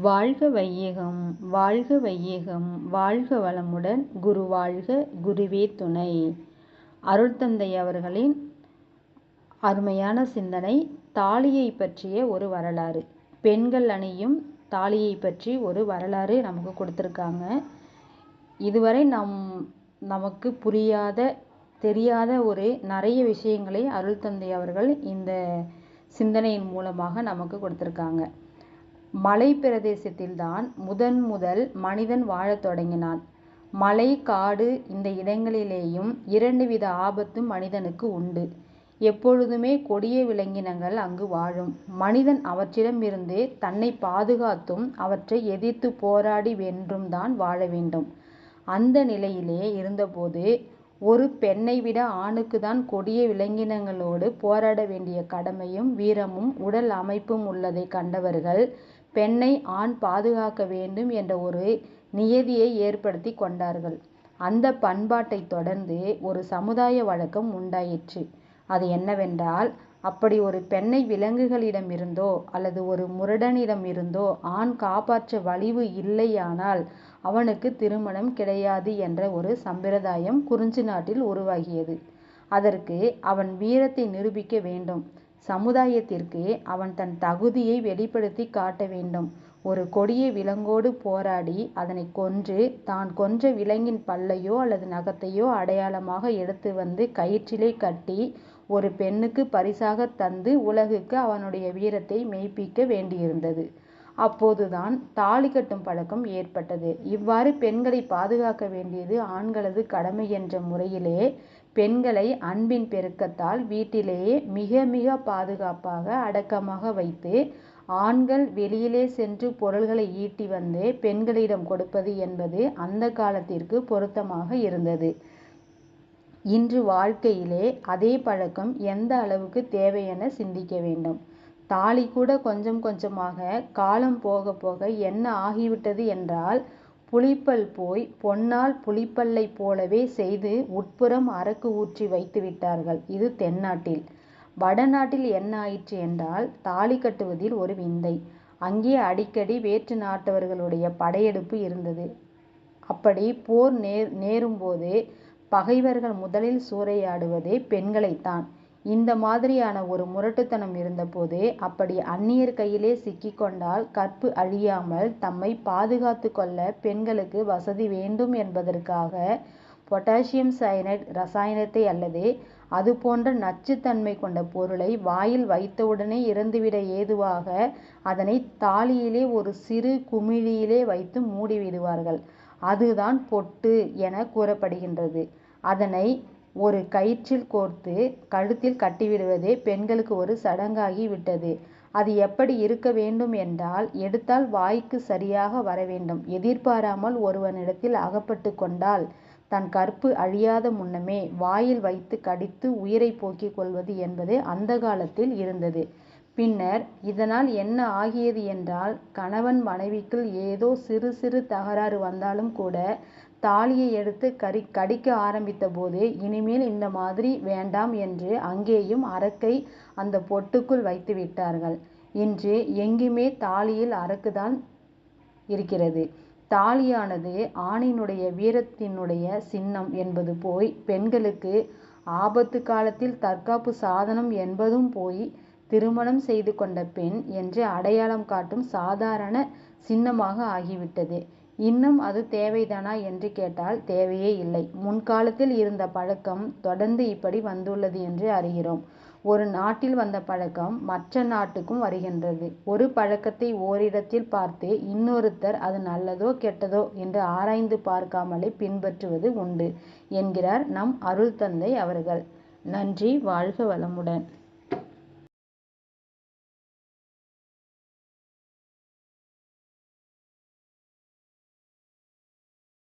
வாழ்க வையகம் வாழ்க வையகம் வாழ்க வளமுடன் குரு வாழ்க குருவே துணை. அருள்தந்தை அவர்களின் அருமையான சிந்தனை தாலியை பற்றிய ஒரு வரலாறு. பெண்கள் அணியும் தாலியை பற்றி ஒரு வரலாறு நமக்கு கொடுத்துருக்காங்க. இதுவரை நம் நமக்கு புரியாத தெரியாத ஒரு நிறைய விஷயங்களை அருள்தந்தை அவர்கள் இந்த சிந்தனையின் மூலமாக நமக்கு கொடுத்துருக்காங்க. மலை பிரதேசத்தில்தான் முதன் முதல் மனிதன் வாழத் தொடங்கினான். மலை காடு இந்த இடங்களிலேயும் இரண்டு வித ஆபத்தும் மனிதனுக்கு உண்டு. எப்பொழுதுமே கொடிய விலங்கினங்கள் அங்கு வாழும். மனிதன் அவற்றிடமிருந்து தன்னை பாதுகாத்தும் அவற்றை எதிர்த்து போராடி வென்றும் தான் வாழ வேண்டும். அந்த நிலையிலே இருந்தபோது ஒரு பெண்ணை விட ஆணுக்கு தான் கொடிய விலங்கினங்களோடு போராட வேண்டிய கடமையும் வீரமும் உடல் அமைப்பும் உள்ளதை கண்டவர்கள் பெண்ணை ஆண் பாதுகாக்க வேண்டும் என்ற ஒரு நியதியை ஏற்படுத்தி கொண்டார்கள். அந்த பண்பாட்டை தொடர்ந்து ஒரு சமுதாய வழக்கம் உண்டாயிற்று. அது என்னவென்றால் அப்படி ஒரு பெண்ணை விலங்குகளிடமிருந்தோ அல்லது ஒரு முரடனிடம் இருந்தோ ஆண் காப்பாற்ற வலிவு இல்லையானால் அவனுக்கு திருமணம் கிடையாது என்ற ஒரு சம்பிரதாயம் குறிஞ்சி நாட்டில் உருவாகியது. அதற்கு அவன் வீரத்தை நிரூபிக்க வேண்டும். சமுதாயத்திற்கு அவன் தன் தகுதியை வெளிப்படுத்தி காட்ட வேண்டும். ஒரு கொடிய விலங்கோடு போராடி அதனை கொன்று தான் கொன்ற விலங்கின் பல்லையோ அல்லது நகத்தையோ அடையாளமாக எடுத்து வந்து கயிற்றிலே கட்டி ஒரு பெண்ணுக்கு பரிசாக தந்து உலகுக்கு அவனுடைய வீரத்தை மெய்ப்பிக்க வேண்டியிருந்தது. அப்போதுதான் தாலி கட்டும் பழக்கம் ஏற்பட்டது. இவ்வாறு பெண்களை பாதுகாக்க வேண்டியது ஆண்களது கடமை என்ற முறையிலே பெண்களை அன்பின் பெருக்கத்தால் வீட்டிலேயே மிக மிக பாதுகாப்பாக அடக்கமாக வைத்து ஆண்கள் வெளியிலே சென்று பொருள்களை ஈட்டி வந்து பெண்களிடம் கொடுப்பது என்பது அந்த காலத்திற்கு பொருத்தமாக இருந்தது. இன்று வாழ்க்கையிலே அதே பழக்கம் எந்த அளவுக்கு தேவை என சிந்திக்க வேண்டும். தாலி கூட கொஞ்சம் கொஞ்சமாக காலம் போக போக என்ன ஆகிவிட்டது என்றால் புளிப்பல் போய் பொன்னால் புளிப்பல்லை போலவே செய்து உட்புறம் அரக்கு ஊற்றி வைத்து விட்டார்கள். இது தென்னாட்டில். வடநாட்டில் என்ன ஆயிற்று என்றால் தாலி கட்டுவதில் ஒரு விந்தை. அங்கே அடிக்கடி வேற்று நாட்டவர்களுடைய படையெடுப்பு இருந்தது. அப்படி போர் நேர் நேரும்போது பகைவர்கள் முதலில் சூறையாடுவதே பெண்களைத்தான். இந்த மாதிரியான ஒரு முரட்டுத்தனம் இருந்தபோது அப்படி அந்நியர் கையிலே சிக்கிக்கொண்டால் கற்பு அழியாமல் தம்மை பாதுகாத்து கொள்ள பெண்களுக்கு வசதி வேண்டும் என்பதற்காக பொட்டாசியம் சயனைட் ரசாயனத்தை அல்லது அது போன்ற நச்சுத்தன்மை கொண்ட பொருளை வாயில் வைத்தவுடனே இறந்துவிட ஏதுவாக அதனை தாலியிலே ஒரு சிறு குமிழியிலே வைத்து மூடிவிடுவார்கள். அதுதான் பொட்டு என கூறப்படுகின்றது. அதனை ஒரு கயிற்றில் கோர்த்து கழுத்தில் கட்டிவிடுவதே பெண்களுக்கு ஒரு சடங்காகி விட்டது. அது எப்படி இருக்க வேண்டும் என்றால் எடுத்தால் வாய்க்கு சரியாக வர வேண்டும். எதிர்பாராமல் ஒருவனிடத்தில் அகப்பட்டு கொண்டால் தன் கற்பு அழியாத முன்னமே வாயில் வைத்து கடித்து உயிரை போக்கிக் கொள்வது என்பது அந்த காலத்தில் இருந்தது. பின்னர் இதனால் என்ன ஆகியது என்றால் கணவன் மனைவிக்குள் ஏதோ சிறு சிறு தகராறு வந்தாலும் கூட தாலியை எடுத்து கறி கடிக்க ஆரம்பித்தபோது இனிமேல் இந்த மாதிரி வேண்டாம் என்று அங்கேயும் அரக்கை அந்த பொட்டுக்குள் வைத்து விட்டார்கள். இன்று எங்குமே தாலியில் அரக்குதான் இருக்கிறது. தாலியானது ஆணினுடைய வீரத்தினுடைய சின்னம் என்பது போய் பெண்களுக்கு ஆபத்து காலத்தில் தற்காப்பு சாதனம் என்பதும் போய் திருமணம் செய்து கொண்ட பெண் என்று அடையாளம் காட்டும் சாதாரண சின்னமாக ஆகிவிட்டது. இன்னும் அது தேவைதானா என்று கேட்டால் தேவையே இல்லை. முன்காலத்தில் இருந்த பழக்கம் தொடர்ந்து இப்படி வந்துள்ளது என்று அறிகிறோம். ஒரு நாட்டில் வந்த பழக்கம் மற்ற நாட்டுக்கும் வருகின்றது. ஒரு பழக்கத்தை ஓரிடத்தில் பார்த்து இன்னொருத்தர் அது நல்லதோ கெட்டதோ என்று ஆராய்ந்து பார்க்காமலே பின்பற்றுவது உண்டு என்கிறார் நம் அருள் தந்தை அவர்கள். நன்றி வாழ்க வளமுடன்.